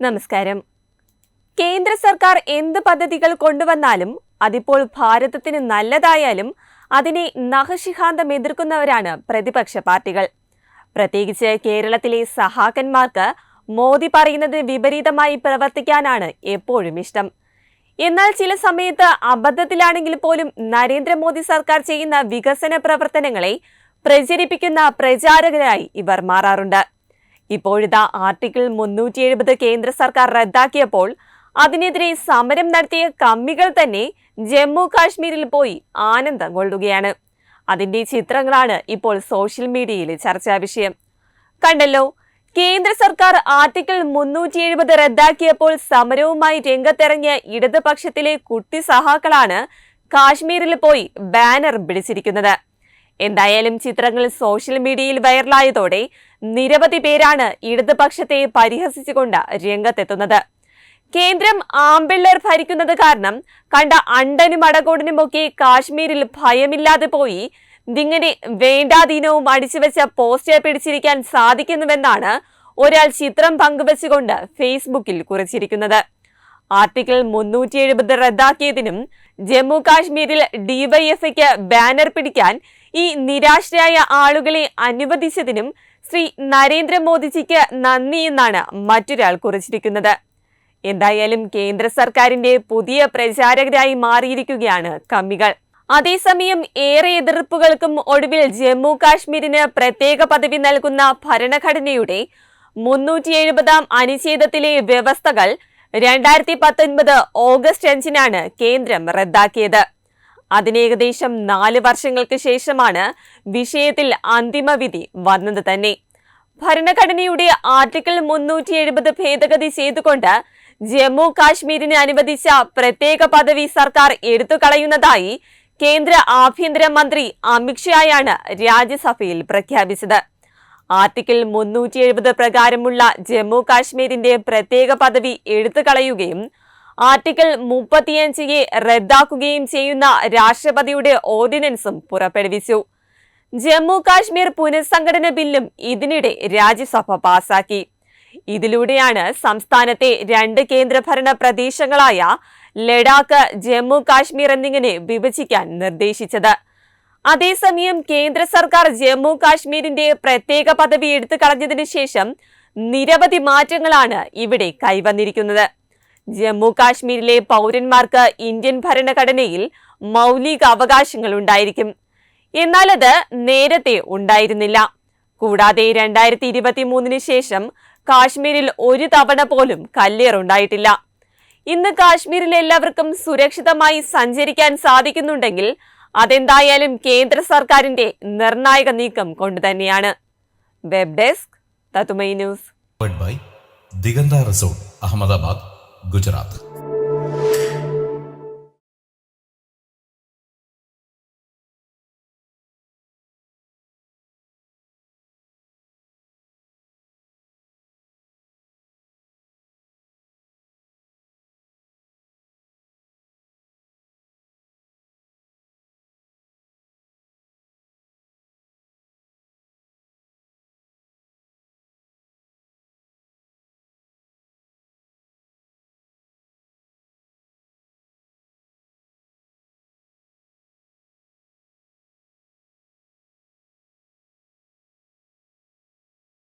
നമസ്കാരം. കേന്ദ്ര സർക്കാർ എന്ത് പദ്ധതികൾ കൊണ്ടുവന്നാലും അതിപ്പോൾ ഭാരതത്തിന് നല്ലതായാലും അതിനെ നഖശിഖാന്തം എതിർക്കുന്നവരാണ് പ്രതിപക്ഷ പാർട്ടികൾ. പ്രത്യേകിച്ച് കേരളത്തിലെ സഹാക്കന്മാർക്ക് മോദി പറയുന്നത് വിപരീതമായി പ്രവർത്തിക്കാനാണ് എപ്പോഴും ഇഷ്ടം. എന്നാൽ ചില സമയത്ത് അബദ്ധത്തിലാണെങ്കിൽ പോലും നരേന്ദ്രമോദി സർക്കാർ ചെയ്യുന്ന വികസന പ്രവർത്തനങ്ങളെ പ്രചരിപ്പിക്കുന്ന പ്രചാരകരായി ഇവർ മാറാറുണ്ട്. ഇപ്പോഴിതാ ആർട്ടിക്കിൾ മുന്നൂറ്റി എഴുപത് കേന്ദ്ര സർക്കാർ റദ്ദാക്കിയപ്പോൾ അതിനെതിരെ സമരം നടത്തിയ കമ്മികൾ തന്നെ ജമ്മു കാശ്മീരിൽ പോയി ആനന്ദം കൊള്ളുകയാണ്. അതിന്റെ ചിത്രങ്ങളാണ് ഇപ്പോൾ സോഷ്യൽ മീഡിയയിലെ ചർച്ചാ വിഷയം. കണ്ടല്ലോ കേന്ദ്ര സർക്കാർ ആർട്ടിക്കിൾ മുന്നൂറ്റി എഴുപത് റദ്ദാക്കിയപ്പോൾ സമരവുമായി രംഗത്തിറങ്ങിയ ഇടതുപക്ഷത്തിലെ കുട്ടി സഹാക്കളാണ് കാശ്മീരിൽ പോയി ബാനർ പിടിച്ചിരിക്കുന്നത് എന്തായാലും ചിത്രങ്ങൾ സോഷ്യൽ മീഡിയയിൽ വൈറലായതോടെ നിരവധി പേരാണ് ഇടതുപക്ഷത്തെ പരിഹസിച്ചുകൊണ്ട് രംഗത്തെത്തുന്നത്. കേന്ദ്രം ആംബിള്ളർ ഭരിക്കുന്നത് കാരണം കണ്ട അണ്ടനും അടകോടനുമൊക്കെ കാശ്മീരിൽ ഭയമില്ലാതെ പോയി. ഇതിങ്ങനെ വേണ്ടാധീനവും അടിച്ചുവെച്ച പോസ്റ്റർ പിടിച്ചിരിക്കാൻ സാധിക്കുന്നുവെന്നാണ് ഒരാൾ ചിത്രം പങ്കുവച്ചുകൊണ്ട് ഫേസ്ബുക്കിൽ കുറിച്ചിരിക്കുന്നത്. ആർട്ടിക്കിൾ മുന്നൂറ്റി എഴുപത് റദ്ദാക്കിയതിനും ജമ്മു കാശ്മീരിൽ ഡിവൈഎഫ്ഐക്ക് ബാനർ പിടിക്കാൻ ഈ നിരാശരായ ആളുകളെ അനുവദിച്ചതിനും ശ്രീ നരേന്ദ്രമോദിജിക്ക് നന്ദി എന്നാണ് മറ്റൊരാൾ കുറിച്ചിരിക്കുന്നത്. എന്തായാലും കേന്ദ്ര സർക്കാരിന്റെ പുതിയ പ്രചാരകരായി മാറിയിരിക്കുകയാണ് കമ്മികൾ. അതേസമയം ഏറെ എതിർപ്പുകൾക്കും ഒടുവിൽ ജമ്മു കാശ്മീരിന് പ്രത്യേക പദവി നൽകുന്ന ഭരണഘടനയുടെ മുന്നൂറ്റി എഴുപതാം അനുച്ഛേദത്തിലെ വ്യവസ്ഥകൾ രണ്ടായിരത്തി പത്തൊൻപത് ഓഗസ്റ്റ് അഞ്ചിനാണ് കേന്ദ്രം റദ്ദാക്കിയത്. അതിന് ഏകദേശം നാല് വർഷങ്ങൾക്ക് ശേഷമാണ് വിഷയത്തിൽ അന്തിമവിധി വന്നത് തന്നെ. ഭരണഘടനയുടെ ആർട്ടിക്കിൾ മുന്നൂറ്റി എഴുപത് ഭേദഗതി ചെയ്തുകൊണ്ട് ജമ്മു കാശ്മീരിന് അനുവദിച്ച പ്രത്യേക പദവി സർക്കാർ എടുത്തുകളയുന്നതായി കേന്ദ്ര ആഭ്യന്തര മന്ത്രി അമിത്ഷായാണ് രാജ്യസഭയിൽ പ്രഖ്യാപിച്ചത്. ആർട്ടിക്കിൾ മുന്നൂറ്റി എഴുപത് പ്രകാരമുള്ള ജമ്മു കാശ്മീരിന്റെ പ്രത്യേക പദവി എടുത്തു കളയുകയും ആർട്ടിക്കിൾ മുപ്പത്തിയഞ്ച് എ റദ്ദാക്കുകയും ചെയ്യുന്ന രാഷ്ട്രപതിയുടെ ഓർഡിനൻസും പുറപ്പെടുവിച്ചു. ജമ്മു കാശ്മീർ പുനഃസംഘടന ബില്ലും ഇതിനിടെ രാജ്യസഭ പാസാക്കി. ഇതിലൂടെയാണ് സംസ്ഥാനത്തെ രണ്ട് കേന്ദ്രഭരണ പ്രദേശങ്ങളായ ലഡാക്ക് ജമ്മു കാശ്മീർ എന്നിങ്ങനെ വിഭജിക്കാൻ നിർദ്ദേശിച്ചത്. അതേസമയം കേന്ദ്ര സർക്കാർ ജമ്മു കാശ്മീരിന്റെ പ്രത്യേക പദവി എടുത്തു കളഞ്ഞതിനു ശേഷം നിരവധി മാറ്റങ്ങളാണ് ഇവിടെ കൈവന്നിരിക്കുന്നത്. ജമ്മു കാശ്മീരിലെ പൗരന്മാർക്ക് ഇന്ത്യൻ ഭരണഘടനയിൽ മൗലിക അവകാശങ്ങൾ ഉണ്ടായിരിക്കും. എന്നാൽ അത് നേരത്തെ ഉണ്ടായിരുന്നില്ല. കൂടാതെ രണ്ടായിരത്തി ഇരുപത്തി മൂന്നിന് ശേഷം കാശ്മീരിൽ ഒരു തവണ പോലും കല്ലേറുണ്ടായിട്ടില്ല ഇന്ന് കാശ്മീരിൽ എല്ലാവർക്കും സുരക്ഷിതമായി സഞ്ചരിക്കാൻ സാധിക്കുന്നുണ്ടെങ്കിൽ അതെന്തായാലും കേന്ദ്ര സർക്കാരിന്റെ നിർണായക നീക്കം കൊണ്ടുതന്നെയാണ് വെബ് ഡെസ്ക് തത്തുമൈ news. Diganta resort Diganta Gujarat.